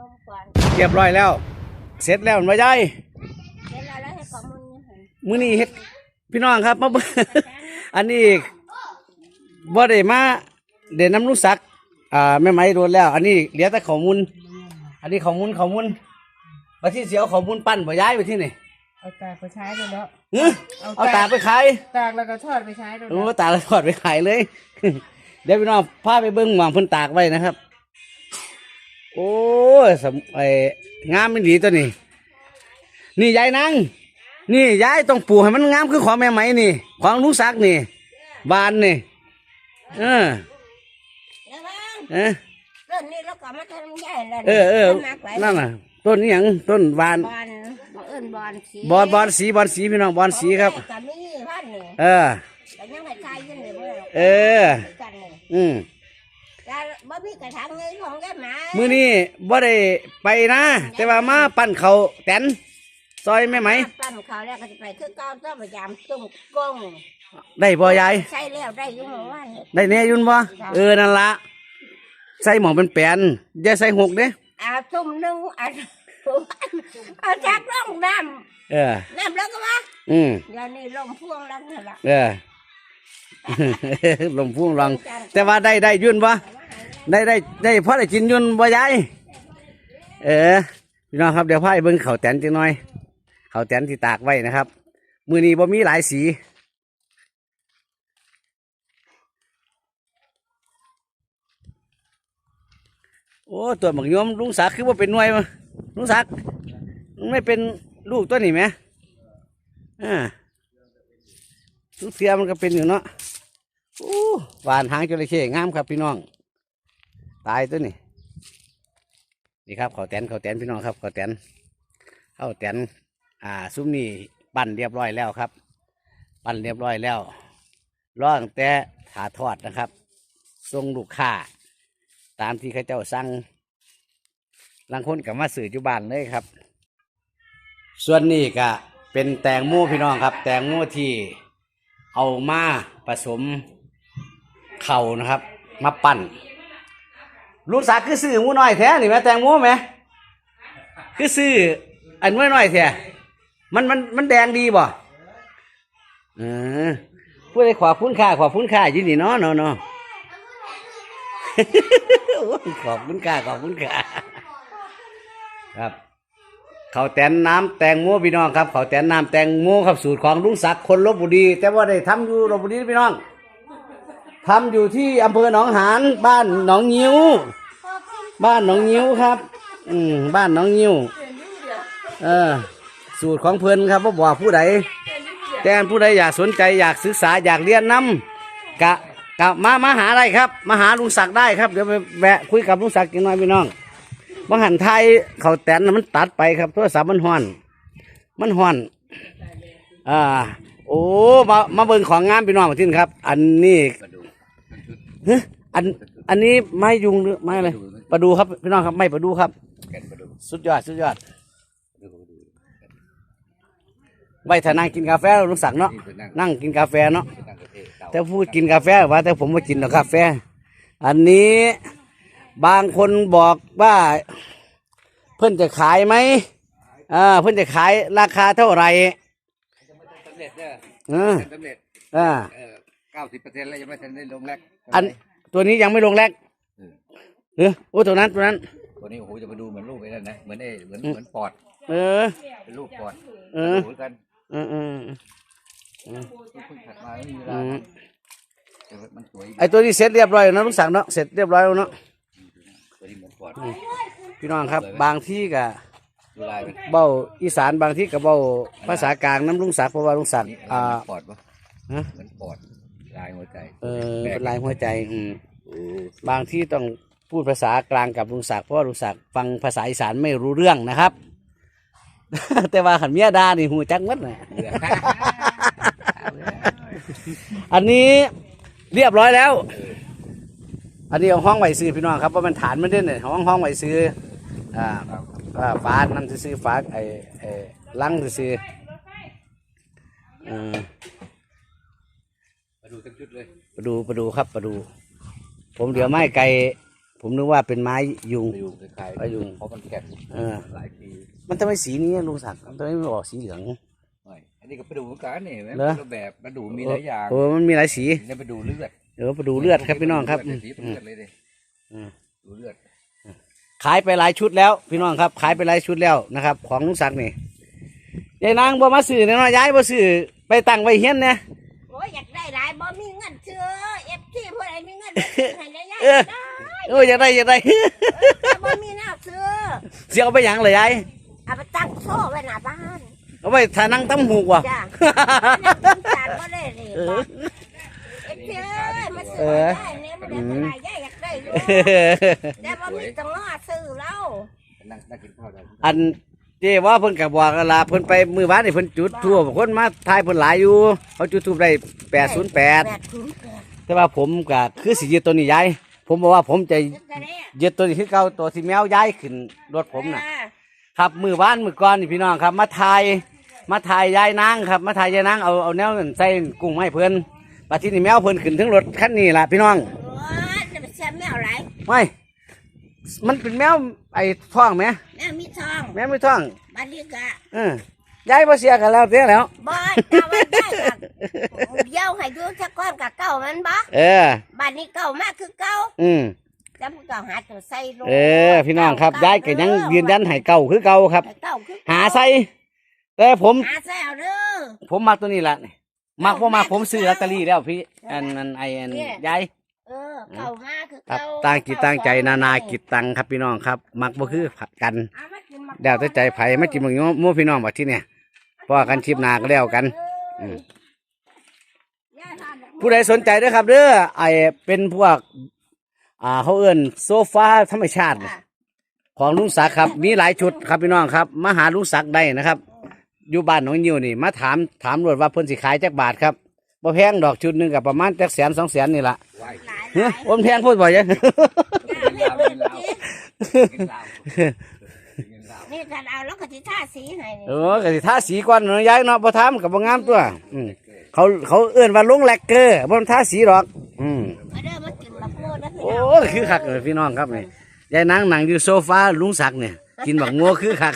ต้มก่อนเรียบร้อยแล้ว เสร็จแล้วมาใหญ่เวลาแล้วให้ของมึงนี่เห็นมื้อนี้เฮ็ดพี่น้องครับมาเบิ่ง อันนี้บ่ได้มาเด่นน้ำลูกสักอ่าแม่ไหม้โดนแล้ว อันนี้เหลือแต่ข้อมูลอันนี้ข้อมูลข้อมูลมาที่เสียวข้อมูลปั้นบ่ย้ายไปที่นี่เอาตากไปใช้เลยแล้วหึเอาตากไปขายตากแล้วก็ทอดไปใช้เลยโอ้ตากแล้วทอดไปขายเลย เดี๋ยวพี่น้องพาไปเบิ่งหม่องเพิ่นตากไว้นะครับ โอ้ยสำไอ้งามไม่ดีตัวนี้ นี่ยายนางนี่ยายต้องปลูกให้มันงามคือของแม่ไหมนี่ ของลุงศักดิ์นี่ บานนี่ เออแล้วบ้างเออเรื่องนี้เราก็มาทำใหญ่แล้วเออเออมากหลายนั่นน่ะ ต้นนี้หยังต้นบานบอลบอลเอิ้นบอลสีบอนบอนสีบอนสีพี่น้องบอนสีครับกับมีพันนี่เออแต่ยังไม่ทายยังเลยเว้ยเออกันนี่อืม แต่บ่มีกระถางเงินของแกหมามื้อนี้บ่ได้ไปนะ แต่ว่ามาปั้นเขาวแตนซอยแม่ไหม ปั้นเขาแล้วก็จะไปคือเก้าต้องพยายามตุ้มกล้องได้บ่ยาย ใช่แล้วได้อยุ่งของว่านี่ได้แน่อยุนบ่เออนั่นละใส่หมองเป็นแปลนอย่าใส่หกเด้อาตุ้มหนึงอะเอาจักลงน้เออำน้ำแล้วก็ว่าอืมเดี๋ยวนี้ลมพ่วงแล้วนี่ละเออ ลมพุ่งลอง แต่ว่าได้ได้ยุ่นบ่ ได้ได้ได้พอได้กินยุนบ่ยายเออพี่น้องครับเดี๋ยวพาไปเบิ่งเขาแตนจังหน่อย เขาแตนที่ตากไว้นะครับ มือนี้บ่มีหลายสีโอ้ตัวหมักยมลุงศักดิ์คือว่าเป็นหน่วยมาลุงศักดิ์ไม่เป็นลูกตัวนี้ไหมอ่าทุกเทียมันก็เป็นอยู่เนาะโอ้หวานหางจระเข้งามครับพี่น้อง ตายตัวนี้นี่ครับเขาแตนเขาแตนพี่น้องครับเขาแตนเขาแตนอ่าซุ้มนี่ปั้นเรียบร้อยแล้วครับ ปั้นเรียบร้อยแล้วรองแต่ถาทอดนะครับส่งลูกค้าตามที่เขาเจ้าสั่งลังคนกับมาสื่อจุบานเลยครับ ส่วนนี้ก็เป็นแตงโมพี่น้องครับ แตงโมที่เอามาผสมเข่านะครับ มาปั่น ลูกสาวคือซื้อหมูน้อยแท้นี่แม่แตงโมไหมคือซื้ออันน้อยน้อยๆแท้มันมันมันแดงดีบ่เออผู้ใดขอบคุณค่าขอบคุณค่าอยู่นี่เนาะเนาะเนาะโอ้ยขอบคุณค่ะขอบคุณค่ะครับเขาแตนน้ำแตงโมพี่น้องครับเขาแตนน้ำแตงโมครับสูตรของลุงศักดิ์คนลบบุรี แต่ว่าได้ทำอยู่ลบบุรีพี่น้อง ทำอยู่ที่อำเภอหนองหานบ้านหนองงิ้ว บ้านหนองงิ้วครับ อืมบ้านหนองงิ้ว เออ สูตรของเพิ่นครับว่าบอกผู้ใดแต่ผู้ใดอยากสนใจอยากศึกษาอยากเรียนนำกะกะมามาหาได้ครับ มาหาลุงศักดิ์ได้ครับเดี๋ยวไปแวะคุยกับลุงศักดิ์กันหน่อยพี่น้องบางหันไทยเขาแตนมันตัดไปครับโทรศัพท์มันห้อน มันห้อนอ่าโอ้มามาเบิ่งของงามพี่น้องมาทิ้นครับ อันนี้ เฮ้ยอันอันนี้ไม้ยุงหรือไม้อะไรประดูครับพี่น้องครับไม้ประดูครับสุดยอดสุดยอดไว้ถ้านั่งกินกาแฟลุงศักดิ์เนาะนั่งกินกาแฟเนาะแต่พูดกินกาแฟว่าแต่ผมไม่กินหรอกกาแฟ อันนี้บางคนบอกว่า เพื่อนจะขายไหมอ่าเพื่อนจะขายราคาเท่าไหร่สำเร็จเนี่ยเออสำเร็จอ่า เออ เก้าสิบเปอร์เซ็นต์แล้วยังไม่ทันได้ลงแรกอันตัวนี้ยังไม่ลงแรกเออโอ้ตัวนั้นตัวนั้น ตัวนี้โอ้โหจะมาดูเหมือนลูกไอ้นั่นนะเหมือนไอ้เหมือนเหมือนปอด เออเป็นลูกปอดเออเหมือนกันเออเออเพิ่งถัดมาไม่มีเวอืลามแต่ว่ามันสวยไอตัวนี้เสร็จเรียบร้อยแล้วนะลุงสั่งเนาะเสร็จเรียบร้อยแล้วเนาะตัวนี้เหมือนปอดพี่น้องครับ บางที่ก็ดูลายมันเบ้าอีสานบางที่ก็เบ้าภาษากลางน้ำลุงศักดิ์เพราะว่าลุงศักดิ์นี่อ่าปอดปะฮะเหมือนปอด ลายหัวใจ เออเป็นลายหัวใจอืมโอ้บางที่ต้องพูดภาษากลางกับลุงศักดิ์เพราะว่าลุงศักดิ์ฟังภาษาอีสานไม่รู้เรื่องนะครับ แต่ว่าขันเมียดานี่หูจักหมัดนะเบื่ออันนี้เรียบร้อยแล้ว อันนี้เอาห้องไว้ซื้อพี่น้องครับว่ามันฐานมันเด่นเนี่ยห้องห้องไว้ซื้ออ่าอ่าฟ้านั่นซื้อฟ้าไอ้ไอ้ลังซื้อเออมา ดูทั้งชุดเลยไปดูไปดูครับไปดู ผมเดี๋ยวไม่ไกล ผมนึกว่าเป็นไม้ยุงไปอยู่คล้ายไปอยู่เพราะมันแข็งเออ หลายปีมันทำไมสีนี้ลุงศักดิ์มันทำไมไม่ออกสีเหลือง หน่อยอันนี้ก็ไปดูเหมือนกันนี่เห็นไหมเหรอรูปแบบมาดูมีหลายอย่างเออมันมีหลายสีเนี่ยไปดูเลือดเออไปดูเลือดครับพี่น้องครับ เลืดสีเป็นอืมเลือดเลยดิอืม ดูเลือดขายไปหลายชุดแล้วพี่น้องครับขายไปหลายชุดแล้วนะครับ ของลุงศักดิ์นี่ยายนางบ่มาซื้อเนี่ยเนาะย้ายบ่ซื้อไปตั้งไว้เฮียนเนี่ยโอ้ยอยากได้หลายบ่มีเงินซื้อเอฟซีผู้ ใดมีเอให้ได้ยายเออได้โอ้ยอยากได้อยากได้ แต่บ่มีหน้าซื้อเสียเอาไปหยังเลยยายเอาไปตั้งโซ่ไว้หน้าบ้านเอาไปทานั่งตั้มหูกว่ะ จ้ะนั่นสงสารบ่ได้เลยเออเอฟซีเอ้ยมาซื้อได้เนี่ยมันได้เท่ไหร่ยายอยากได้ลูกแต่บ่มีตังค์ซื้อแล้วนั่งนั่งกินข้าวได้อันเจ้ว่าเพิ่นกับบอกกันลาเพิ่นไปมือวานนี่เพิ่นจุดทั่วคนมาทายเพิ่นหลายอยู่เขาจุดทูบได้แปดศูนย์แปด แปดศูนย์แปด แต่ว่าผมก็คือสิยึดตัวนี้ย้ายผมบอกว่าผมจะจะได้ยึดตัวนี้คือเก่าตัวที่แมวย้ายขึ้นรถผมน่ะอ่าครับมือวานมือก่อนนี่พี่น้องครับ มาทายมาทายยายนางครับมาทายยายนางเอาเอาแนวนั้นใส่กุ้งมาให้เพิ่นบัดทีนี้แมวเพิ่นขึ้นถึงรถคันนี้ล่ะพี่น้องโอ้ยจะไปเสียแมวไรไม่มันเป็นแมวไอ้ท้องไหมแมวมีทองแมวไม่ท้องบัดนี้ก็เออ ยายบ่เสียกันแล้วเสียแล้วบ่ตาไว้ได้กับเยี่ยวให้อยู่สักก้อนกับเก่ามันบ่เออบัดนี้เก่ามากคือเก่าอืมแล้วพวกเก่าหาตัวใส่ลงเออ พี่น้องครับยายก็ยังยืนยันให้เก่าคือเก่าครับให้เก่าคือหาใส่แต่ผมหาใส่เอาเด้อผมมักตัวนี้ละนี่มักบ่มักผมซื้อลอตเตอรี่แล้วพี่อันอันไออันยายเออเก่ามากคือครับเก่าต่างกิจต่างใจนานากิจตังครับพี่น้องครับ มักบ่คือกันเอามากินมา เดี๋ยวแต่ใจไผไม่กินมึงโม่พี่น้องบัดที่เนี่ยพอกันชิปหนาก็แล้วกันอืมย่าทานดอกผู้ใดสนใจเด้อครับเด้อไอเป็นพวก อ่าเขาเอิ้นโซฟาธรรมชาตินี่ค่ะของลุงศักดิ์ครับ มีหลายชุดครับพี่น้องครับมาหาลุงศักดิ์ได้นะครับ อยู่บ้านหนองยิวนี่ มาถามถามรวดว่าเพิ่นสิขายจักบาทครับบ่แพงดอกชุดหนึงกับประมาณจักแสนสองแสนนี่ละไหวหลายหเฮ้ยลายผมแพงพูดบ่อยยังย่าไม่เอาเงินกินกินเหล้ากินเหล้า นี่กันเอาแล้วก็สิท่าสีให้นี่เออก็สิทาสีก่อนเนาะยายเนาะบ่ทามกับบ่งามตัวอืมเขาเขาเอื้อนว่าลงแลกเกอร์บ่ทาสีหรอก อืมมาเด้อมากินมาพูดนะพี่โอ้น้องคือคักเลยพี่น้องครับนี่ยายนางนั่งอยู่โซฟาลุงศักดิ์เนี่ยกินบักงัวคือคัก